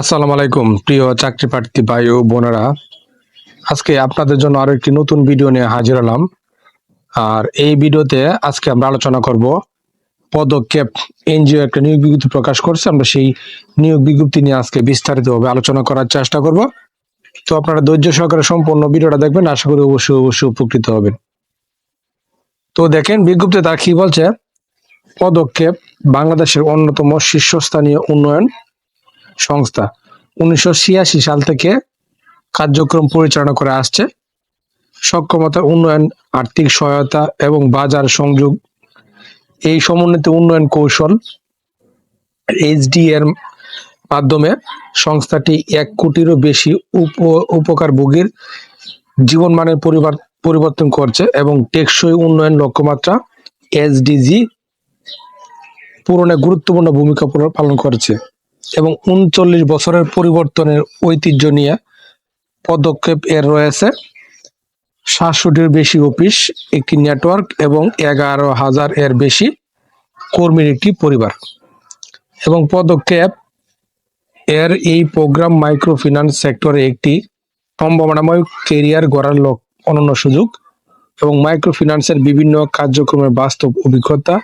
আসসালামু আলাইকুম, প্রিয় চাকরি প্রার্থী ভাই ও বোনেরা। আজকে আপনাদের জন্য আরও একটি নতুন ভিডিও নিয়ে হাজির হলাম। আর এই ভিডিওতে আজকে আমরা আলোচনা করব পদক্ষেপ এনজিও একটা নিয়োগ বিজ্ঞপ্তি প্রকাশ করছে। আমরা সেই নিয়োগ বিজ্ঞপ্তি নিয়ে আজকে বিস্তারিতভাবে আলোচনা করার চেষ্টা করব। তো আপনারা ধৈর্য সহকারে সম্পূর্ণ ভিডিওটা দেখবেন, আশা করি অবশ্যই অবশ্যই উপকৃত হবেন। তো দেখেন বিজ্ঞপ্তি তারা কি বলছে? পদক্ষেপ বাংলাদেশের অন্যতম শীর্ষস্থানীয় উন্নয়ন সংস্থা। উনিশশো ছিয়াশি সাল থেকে কার্যক্রম পরিচালনা করে আসছে। সক্ষমতা, উন্নয়ন, আর্থিক সহায়তা এবং বাজার সংযোগ। এই সমন্বিত উন্নয়ন কৌশল এইচডি এর মাধ্যমে সংস্থাটি এক কোটিরও বেশি উপ- উপকারভোগীর জীবনমানের পরিবার, পরিবর্তন করছে এবং টেকসই উন্নয়ন লক্ষ্যমাত্রা এসডিজি পূরণে গুরুত্বপূর্ণ ভূমিকা পালন করেছে। এবং উনচল্লিশ বছরের পরিবর্তনের ঐতিহ্য নিয়ে পদক্ষেপ এর রয়েছে। সাতশোটির বেশি অফিস, একটি নেটওয়ার্ক এবং এগারো হাজার এর বেশি কর্মীর একটি পরিবার। এবং পদক্ষেপ এর এই প্রোগ্রাম মাইক্রো ফিন্যান্স সেক্টরে একটি সম্ভাবনাময় কেরিয়ার গড়ার অনন্য সুযোগ এবং মাইক্রো ফিন্যান্সের বিভিন্ন কার্যক্রমের বাস্তব অভিজ্ঞতা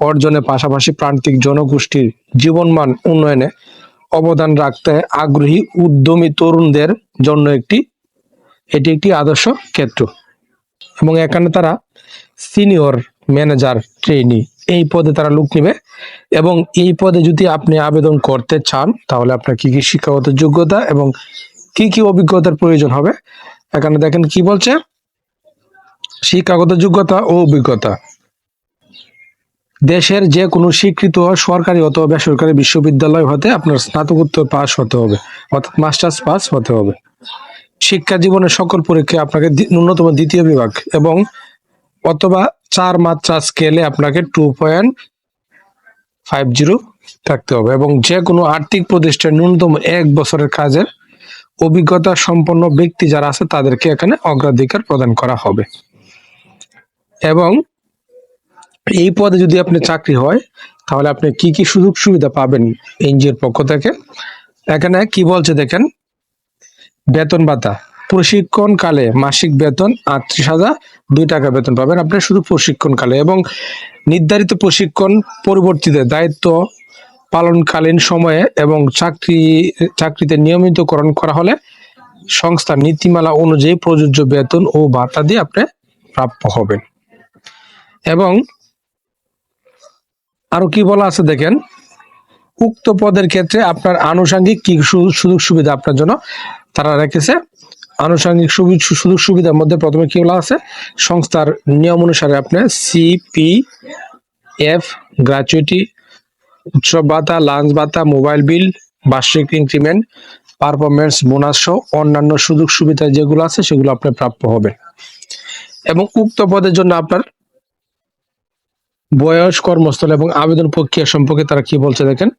অর্জনের পাশাপাশি প্রান্তিক জনগোষ্ঠীর জীবনমান উন্নয়নে অবদান রাখতে আগ্রহী উদ্যমী তরুণদের জন্য একটি, এটি একটি আদর্শ ক্ষেত্র। এবং এখানে তারা সিনিয়র ম্যানেজার ট্রেনি এই পদে তারা লোক নেবে। এবং এই পদে যদি আপনি আবেদন করতে চান, তাহলে আপনার কি কি শিক্ষাগত যোগ্যতা এবং কি কি অভিজ্ঞতার প্রয়োজন হবে? এখানে দেখেন কি বলছে? শিক্ষাগত যোগ্যতা ও অভিজ্ঞতা। দেশের যে কোনো স্বীকৃত সরকারি অথবা বেসরকারি বিশ্ববিদ্যালয় হতে আপনার স্নাতকোত্তর পাস হতে হবে, অর্থাৎ মাস্টার্স পাস হতে হবে। শিক্ষা জীবনের সকল পরীক্ষায় আপনাকে ন্যূনতম দ্বিতীয় বিভাগ এবং অথবা চার মাত্রা স্কেলে আপনাকে টু পয়েন্ট ফাইভ জিরো থাকতে হবে এবং যে কোনো আর্থিক প্রতিষ্ঠান ন্যূনতম এক বছরের কাজের অভিজ্ঞতা সম্পন্ন ব্যক্তি যারা আছে তাদেরকে এখানে অগ্রাধিকার প্রদান করা হবে। এবং এই পদে যদি আপনি চাকরি হয়, তাহলে আপনি কি কি সুযোগ সুবিধা পাবেন এনজিওর পক্ষ থেকে? এখানে কি বলছে দেখেন? বেতন ভাতা। প্রশিক্ষণ কালে মাসিক বেতন আটত্রিশ হাজার, দুই টাকা বেতন পাবেন আপনি শুধু প্রশিক্ষণ কালে এবং নির্ধারিত প্রশিক্ষণ পরিবর্তিতে দায়িত্ব পালনকালীন সময়ে এবং চাকরি, চাকরিতে নিয়মিতকরণ করা হলে সংস্থার নীতিমালা অনুযায়ী প্রযোজ্য বেতন ও ভাতা দিয়ে আপনি প্রাপ্য হবেন। এবং আরও কি বলা আছে দেখেন? উক্ত পদের ক্ষেত্রে আপনার আনুষঙ্গিক কি সুযোগ সুবিধা আপনার জন্য? তারা রেখেছে, আনুষঙ্গিক সুযোগ সুবিধার মধ্যে প্রথমে কি বলা আছে? সংস্থার নিয়ম অনুসারে আপনি সিপি এফ গ্র্যাচুইটি উৎসব ভাতা লাঞ্চ ভাতা মোবাইল বিল বার্ষিক ইনক্রিমেন্ট পারফরমেন্স বোনাস সহ অন্যান্য সুযোগ সুবিধা যেগুলো আছে সেগুলো আপনার প্রাপ্য হবে। এবং উক্ত পদের জন্য আপনার বয়স, কর্মস্থল এবং আবেদন প্রক্রিয়া সম্পর্কে তারা কি বলছে দেখেন?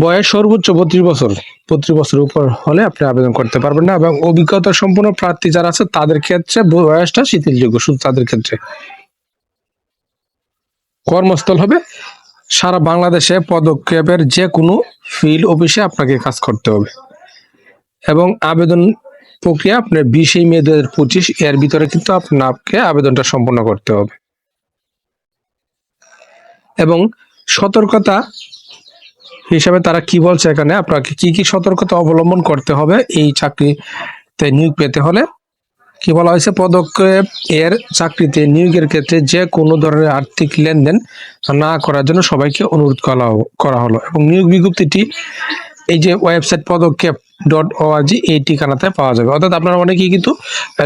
বয়স সর্বোচ্চ বত্রিশ বছর। বত্রিশ বছর উপর হলে আপনি আবেদন করতে পারবেন না এবং অভিজ্ঞতা সম্পন্ন প্রার্থী যারা আছে, তাদের ক্ষেত্রে বয়সটা শিথিলযোগ্য, শুধু তাদের ক্ষেত্রে। কর্মস্থল হবে। সারা বাংলাদেশে পদক্ষেপের যে কোনো ফিল্ড অফিসে আপনাকে কাজ করতে হবে। এবং আবেদন প্রক্রিয়া আপনার বিশে মে দু হাজার পঁচিশ, এর ভিতরে কিন্তু আপনাকে আবেদনটা সম্পন্ন করতে হবে। এবং সতর্কতা হিসাবে তারা কি বলছে এখানে? আপনাকে কি কি সতর্কতা অবলম্বন করতে হবে? এই চাকরিতে নিয়োগ পেতে হলে কি বলা হয়েছে? পদক্ষেপ এর চাকরিতে নিয়োগের ক্ষেত্রে যে কোনো ধরনের আর্থিক লেনদেন না করার জন্য সবাইকে অনুরোধ করা করা হলো। এবং নিয়োগ বিজ্ঞপ্তিটি এই যে ওয়েবসাইট পদক্ষেপ ডট ওআরজি এই ঠিকানাতে পাওয়া যাবে। অর্থাৎ আপনারা অনেকেই কিন্তু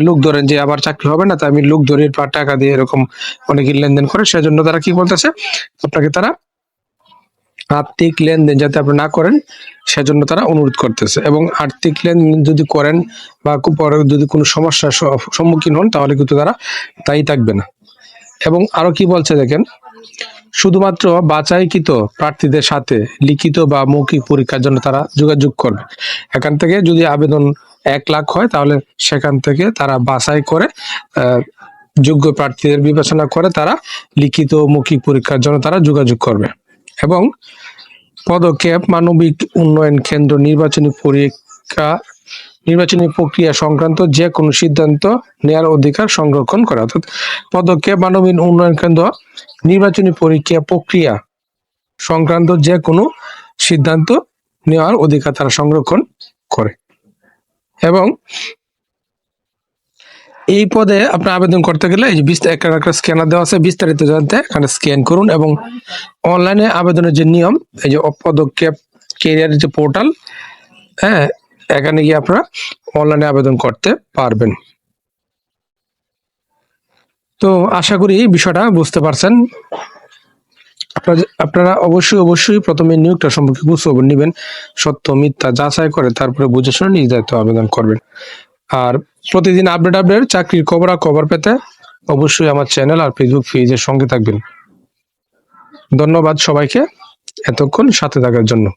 লোক ধরেন যে আবার চাকরি হবে না তাই আমি লোক ধরে টাকা দিয়ে এরকম অনেকে লেনদেন করে, সেজন্য তারা কি বলতেছে, আপনাকে তারা আর্থিক লেনদেন যাতে আপনি না করেন, সেজন্য তারা অনুরোধ করতেছে। এবং আর্থিক লেনদেন যদি করেন বা পরে যদি কোনো সমস্যার সম্মুখীন হন, তাহলে কিন্তু তারা তাই থাকবে না। এবং আরও কি বলছে দেখেন শুধুমাত্র বাছাইকৃত প্রার্থীদের সাথে লিখিত বা মৌখিক পরীক্ষার জন্য তারা যোগাযোগ করবে এখান থেকে যদি আবেদন এক লাখ হয়, তাহলে সেখান থেকে তারা বাছাই করে যোগ্য প্রার্থীদের বিবেচনা করে তারা লিখিত মৌখিক পরীক্ষার জন্য তারা যোগাযোগ করবে। এবং পদক্ষেপ, মানবিক উন্নয়ন কেন্দ্র নির্বাচনী পরীক্ষা নির্বাচনী প্রক্রিয়া সংক্রান্ত যে কোনো সিদ্ধান্ত নেয়ার অধিকার সংরক্ষণ করা। অর্থাৎ পদক্ষেপ মানবিক উন্নয়ন কেন্দ্র, নির্বাচনী পরীক্ষা প্রক্রিয়া সংক্রান্ত যে কোনো সিদ্ধান্ত নেওয়ার অধিকার তারা সংরক্ষণ করে। এবং এই পদে আপনি আবেদন করতে গেলে এই একটা স্ক্যানার দেওয়া আছে, বিস্তারিত জানতে এখানে স্ক্যান করুন এবং অনলাইনে আবেদনের যে নিয়ম, এই যে পদক্ষেপ কেরিয়ারের যে পোর্টাল হ্যাঁ এখানে গিয়ে আপনারা অনলাইনে আবেদন করতে পারবেন। তো আশা করি বিষয়টা বুঝতে পারছেন। আপনারা- অবশ্যই অবশ্যই প্রথমে নিয়োগটা সম্পর্কে খোঁজখবর নেবেন। সত্য, মিথ্যা যাচাই করে তারপরে বুঝে শুনে নিজ দায়িত্ব আবেদন করবেন। আর প্রতিদিন আপডেট আপডেট চাকরির খবর খবর পেতে অবশ্যই আমার চ্যানেল আর ফেসবুক পেজের সঙ্গে থাকবেন। ধন্যবাদ সবাইকে এতক্ষণ সাথে থাকার জন্য।